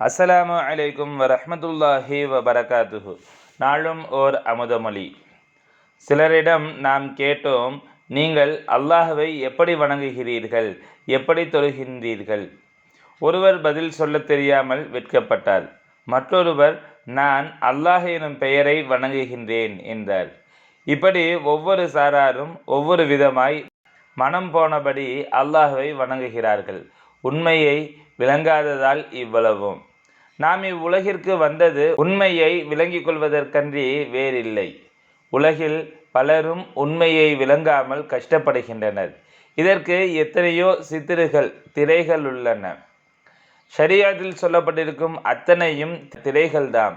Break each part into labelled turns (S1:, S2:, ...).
S1: அஸ்ஸலாமு அலைக்கும் வரஹ்மத்துல்லாஹி வபரகாத்துஹு. நாளும் ஓர் அமுதமொழி. சிலரிடம் நாம் கேட்டோம் நீங்கள் அல்லாஹுவை எப்படி வணங்குகிறீர்கள்? எப்படி தொழுகின்றீர்கள்? ஒருவர் பதில் சொல்லத் தெரியாமல் வெட்கப்பட்டார். மற்றொருவர் நான் அல்லாஹ் எனும் பெயரை வணங்குகின்றேன் என்றார். இப்படி ஒவ்வொரு சாராரும் ஒவ்வொரு விதமாய் மனம் போனபடி அல்லாஹுவை வணங்குகிறார்கள். உண்மையை விளங்காததால் இவ்வளவும். நாம் இவ்வுலகிற்கு வந்தது உண்மையை விளங்கிக் கொள்வதற்கன்றி வேறில்லை. உலகில் பலரும் உண்மையை விளங்காமல் கஷ்டப்படுகின்றனர். இதற்கு எத்தனையோ சித்திரைகள் திரைகள் உள்ளன. ஷரியாத்தில் சொல்லப்பட்டிருக்கும் அத்தனையும் திரைகள்தாம்.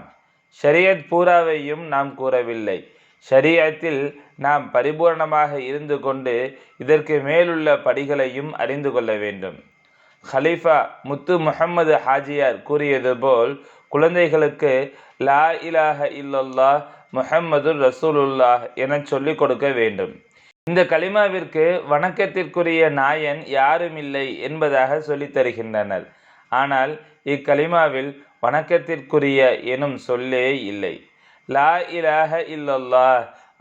S1: ஷரியத் பூராவையும் நாம் கூறவில்லை. ஷரியத்தில் நாம் பரிபூர்ணமாக இருந்து கொண்டு இதற்கு மேலுள்ள படிகளையும் அறிந்து கொள்ள வேண்டும். ஹலீஃபா முத்து முஹம்மது ஹாஜியார் கூறியது போல் குழந்தைகளுக்கு லா இலாஹ இல்லல்லா முஹம்மது ரசூலுல்லாஹ் என சொல்லிக் கொடுக்க வேண்டும். இந்த கலிமாவிற்கு வணக்கத்திற்குரிய நாயன் யாரும் இல்லை என்பதாக சொல்லித் தருகின்றனர். ஆனால் இக்கலிமாவில் வணக்கத்திற்குரிய எனும் சொல்லே இல்லை. லா இலாஹ இல்லல்லா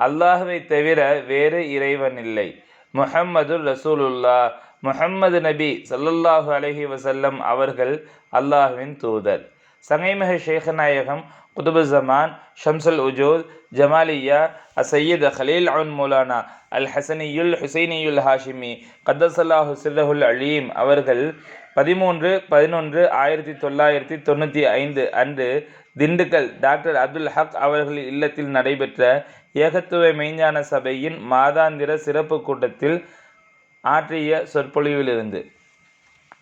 S1: அல்லாஹுவை தவிர வேறு இறைவன் இல்லை. முஹம்மது ரசூலுல்லா முஹம்மது நபி சல்லல்லாஹு அலஹி வசல்லம் அவர்கள் அல்லாஹ்வின் தூதர். சங்கைமிக ஷேகநாயகம் குதுபு ஜமான் ஷம்சுல் உஜூத் ஜமாலியா அசையீத் ஹலீல் அவுன் மௌலானா அல் ஹசனியுல் ஹுசைனியுல் ஹாஷிமி கதசல்லாஹு சில்லஹுல் அலீம் அவர்கள் பதிமூன்று பதினொன்று ஆயிரத்தி தொள்ளாயிரத்தி தொண்ணூற்றி ஐந்து அன்று திண்டுக்கல் டாக்டர் அப்துல் ஹக் அவர்கள் இல்லத்தில் நடைபெற்ற ஏகத்துவ மெய்ஞான சபையின் மாதாந்திர சிறப்பு கூட்டத்தில் ஆற்றிய சொற்பொழிவிலிருந்து